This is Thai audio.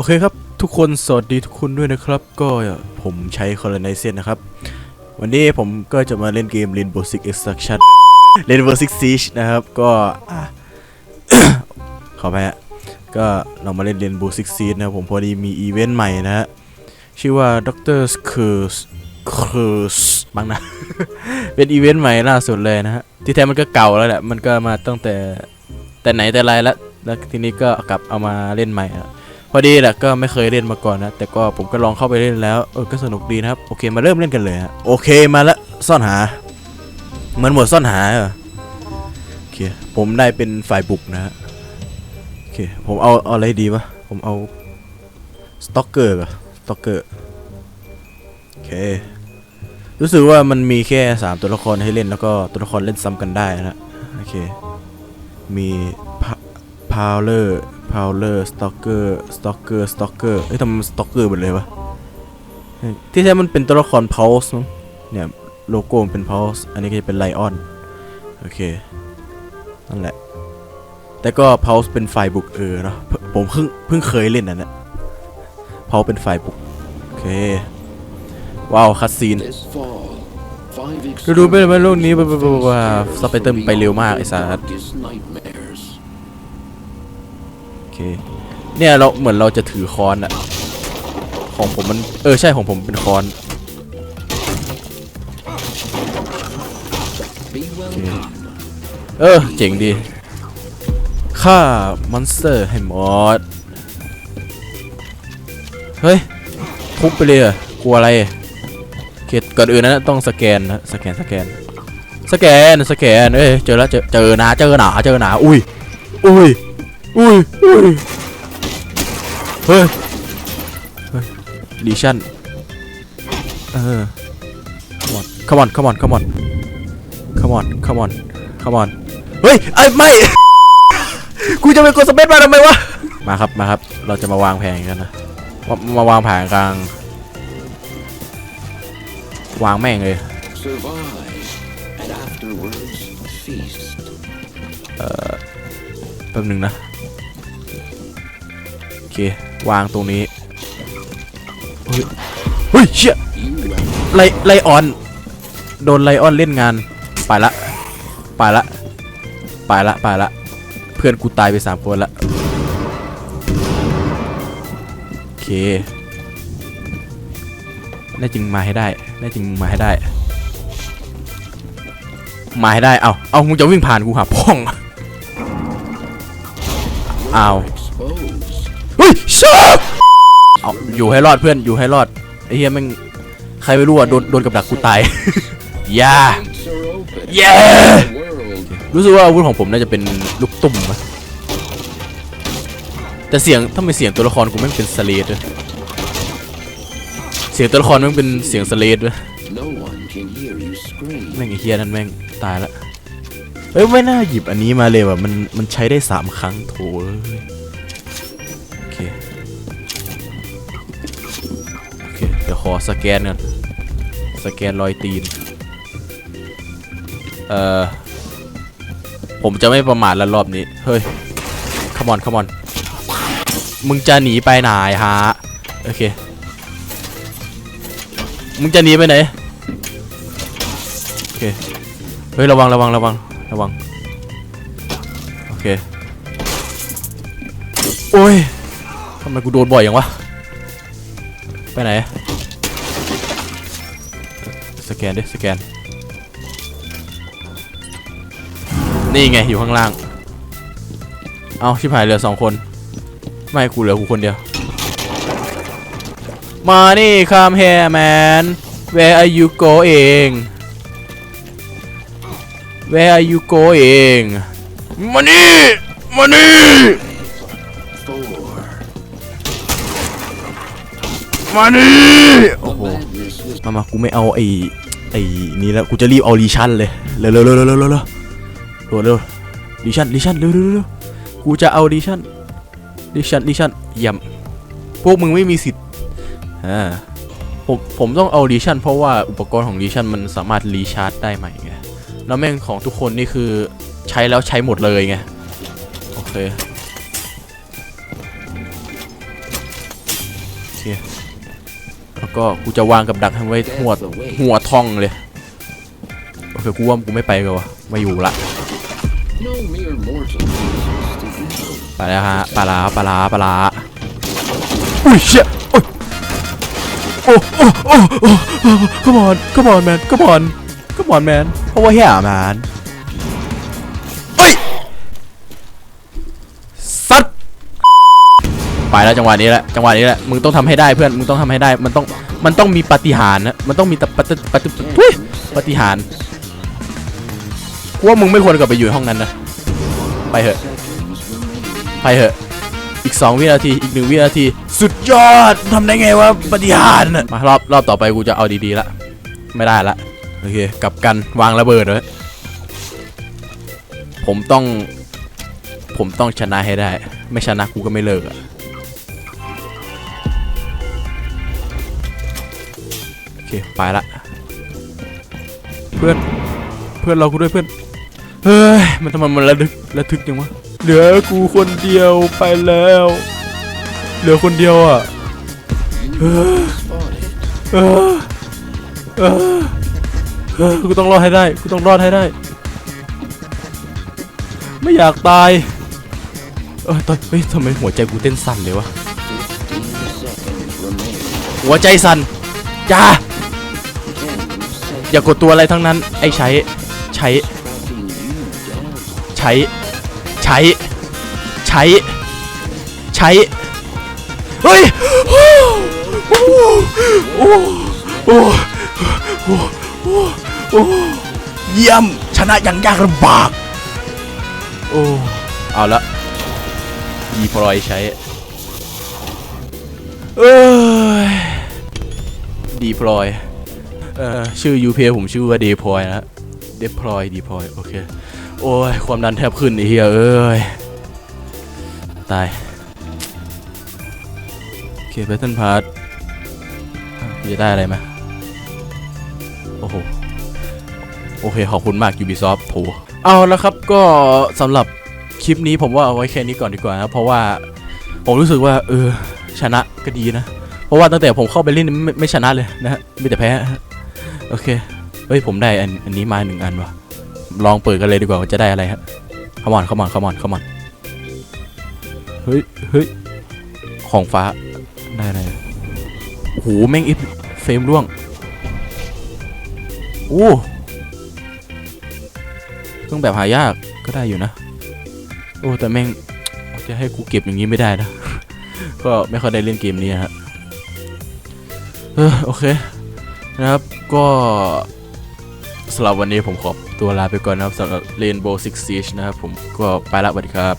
โอเคครับ ทุกคนสวัสดีทุกคนด้วยนะครับ ก็ผมใช้คอ l ไนเซนนะครับ วันนี้ผมก็จะมาเล่นเกม Rainbow Six Extraction Rainbow Six Siege นะครับ ก็อะขอไปฮะก็เรามาเล่น Rainbow Six Siege นะครับผมพอดีมีอีเวนต์ใหม่นะฮะ ชื่อว่า Doctor Curse Curse บ้างนะ เป็นอีเวนต์ใหม่ล่าสุดเลยนะฮะ ที่แท้มันก็เก่าแล้วแหละ มันก็มาตั้งแต่แต่ไหนแต่ไรแล้ว แล้วทีนี้ก็กลับเอามาเล่นใหม่อะ พอดีแหละก็ไม่เคยเล่นมาก่อนนะ แต่ก็ผมก็ลองเข้าไปเล่นแล้วเออก็สนุกดีนะครับ โอเคมาเริ่มเล่นกันเลยฮะโอเคมาละซ่อนหา เหมือนหมวดซ่อนหาเหรอโอเคผมได้เป็นฝ่ายบุกนะฮะโอเคผมเอาเอาอะไรดีวะผมเอาสต็อกเกอร์กับสต็อกเกอร์โอเครู้สึกว่ามันมีแค่สามตัวละครให้เล่นแล้วก็ตัวละครเล่นซ้ำกันได้นะโอเคมีพาวเลอร์ พาวเลอร์สต็อกเกอร์สต็อกเกอร์สต็อกเกอร์เอ้ยทำไมสต็อกเกอร์หมดเลยวะที่แท้มันเป็นตัวละครพาวส์เนี่ยโลโก้มันเป็นพาวส์อันนี้ก็จะเป็นไลออนโอเคนั่นแหละ แต่ก็พาวส์เป็นฝ่ายบุกเออเนาะผมเพิ่งเพิ่งเคยเล่นอันเนี้ยพาวเป็นฝ่ายบุกโอเคว้าวคัสซีนดูดูไปไปโลกนี้ไปไปไปว่าสไปเตอร์ไปเร็วมากไอ้สาร darkest nightmares. โอ เคเนี่ยเราเหมือนเราจะถือค้อนอะของผมมันเออใช่ของผมเป็นค้อนเออเจ๋งดีฆ่ามอนสเตอร์ให้หมดเฮ้ยทุบไปเลยอะกลัวอะไรโอเก่อนอื่นนะต้องสแกนนะสแกนสแกนสแกนสแกนเอ้ยเจอแล้วเจอเจอหนาเจอหนาเจอหนาอุ้ยอุ้ย อุ้ยอุ้ยเฮ้ยเฮ้ยดิชั่นเออ come on come on come on come on come on come on เฮ้ยไอ้ไม่กูจะไปกดสเปซมาทำไมวะ มาครับมาครับ เราจะมาวางแผนกันนะมามาวางแผนกลาง วางแม่งเลย Survive, and afterwards feast. แป๊บหนึงนะ เควางตรงนี้เฮ้ยเฮ้ยเชี่ย You ไลไลออน โดนไลออนเล่นงาน ไปละ ไปละ ไปละ ไปละ เพื่อนกูตายไปสามคนละโอเคแน่จริงมาให้ได้แน่จริงมาให้ได้ มาให้ได้ เอาเอามึงจะวิ่งผ่านกูหาพ่องเอา exposed. เฮ้ยชาเอาอยู่ให้รอดเพื่อนอยู่ให้รอดไอ้เฮียแม่งใครไม่รู้อะโดนโดนกับดักกูตาย ย่า Gates are open. Yeah! The world รู้สึกว่าอาวุธของผมน่าจะเป็นลูกตุ่มอะแต่เสียงถ้าไม่เสียงตัวละครกูแม่งเป็นสเลดเลยเสียงตัวละครแม่งเป็นเสียงสเลดเลยแม่งไอ้เฮียนั่นแม่งตายละเอ้ยไม่น่าหยิบอันนี้มาเลยว่ะมันมันใช้ได้สามครั้งโถ ดี๋ยวขอสแกนก่อนสแกนรอยตีน เอ่อ ผมจะไม่ประมาทล้วรอบนี้ เฮ้ย come on come on มึงจะหนีไปไหนฮะ โอเค มึงจะหนีไปไหน โอเค เฮ้ย ระวังระวังระวังระวัง โอเค โอ้ยทำไมกูโดนบ่อยอย่างวะ ไปไหน สแกนดิ สแกน นี่ไงอยู่ข้างล่าง เอาชิบหายเหลือสองคน ไม่กูเหลือกูคนเดียว มานี่คามแฮแมน where are you going Where are you going มานี่ มานี่ มานี่โอ้โหมามากูไม่เอาไอ้ไอ้นี่แล้วกูจะรีบเอาลีชันเลยเร็วเร็วเร็วเร็วเร็วเร็วเร็วเร็วลีชันลีชันเร็วเร็วเร็วกูจะเอาลีชันลีชันลีชันเยี่ยมพวกมึงไม่มีสิทธิ์อ่าผมผมต้องเอาลีชันเพราะว่าอุปกรณ์ของลีชันมันสามารถรีชาร์จได้ใหม่ไงแล้วแม่งของทุกคนนี่คือใช้แล้วใช้หมดเลยไงโอเค แล้วก็กูจะวางกับดักให้ไว้หัวหัวทองเลยโอเคกูว่ากูไม่ไปกันวะไม่อยู่ละไปแล้วฮะปลาร้าปลาร้าปลาร้าอุ้ยเชี่ยโอ้ยโอ้โอ้โอ้โอ้ come on come on man come on come on man เพราะว่าเฮีย man ไปแล้วจังหวะนี้แหละจังหวะนี้แหละมึงต้องทำให้ได้เพื่อนมึงต้องทำให้ได้มันต้องมันต้องมีปฏิหารนะมันต้องมีแต่ปฏิปฏิทุยปฏิหารว่ามึงไม่ควรกลับไปอยู่ห้องนั้นนะไปเถอะไปเถอะอีก 2 วินาทีอีก 1 วินาที สุดยอดทำได้ไงวะปฏิหารนะมารอบรอบต่อไปกูจะเอาดีๆละไม่ได้ละโอเคกลับกันวางระเบิดไว้ผมต้อง ผมต้องชนะให้ได้ ไม่ชนะกูก็ไม่เลิกอะ เคไปละ เพื่อนเพื่อนเรากูด้วยเพื่อน เฮ้ย มันทำไมมันระทึกระทึกจังวะ เหลือกูคนเดียวไปแล้ว เหลือคนเดียวอะเออเออเออกูต้องรอดให้ได้ กูต้องรอดให้ได้ ไม่อยากตาย เออตอนเฮ้ยทำไมหัวใจกูเต้นสั่นเลยวะ หัวใจสั่นจ้า อย่ากดตัวอะไรทั้งนั้น ไอ้ใช้ ใช้ ใช้ ใช้ ใช้ ใช้ เฮ้ย โอ้โอ้โอ้โอ้โอ้โอ้เยี่ยม ชนะอย่างยากลำบาก โอ้ เอาละดีพลอยใช้ เอ้ยดีพลอย เอ่อชื่อยูเพผมชื่อว่าเดพลอยนะเดพลอยดีพลอยโอเค โอ้ย ความดันแทบขึ้นไอ้เหี้ยเอ้ย ตาย โอเคแบทเทิลพาร์ทจะได้อะไรไหมโอ้โห โอเค ขอบคุณมาก Ubisoft โถเอาแล้วครับก็สำหรับคลิปนี้ผมว่าเอาไว้แค่นี้ก่อนดีกว่านะเพราะว่าผมรู้สึกว่า เออ ชนะก็ดีนะ เพราะว่าตั้งแต่ผมเข้าไปเล่นไม่ไม่ชนะเลยนะฮะมีแต่แพ้ โอเค เฮ้ยผมได้อันอันนี้มาหนึ่งอันวะลองเปิดกันเลยดีกว่าว่าจะได้อะไรฮะขมอนขมอนขมอนขมอนเฮ้ยเฮ้ยของฟ้าได้อะไรโอ้โหแม่งอิฟเฟรมร่วงโอ้เครื่องแบบหายากก็ได้อยู่นะ โอ้แต่แม่งจะให้กูเก็บอย่างนี้ไม่ได้นะ ก็ไม่ค่อยได้เล่นเกมนี้ฮะ เออโอเค นะครับก็สำหรับวันนี้ผมขอตัวลาไปก่อนนะครับสำหรับ Rainbow Six Siege นะครับผมก็ไปละสวัสดีครับ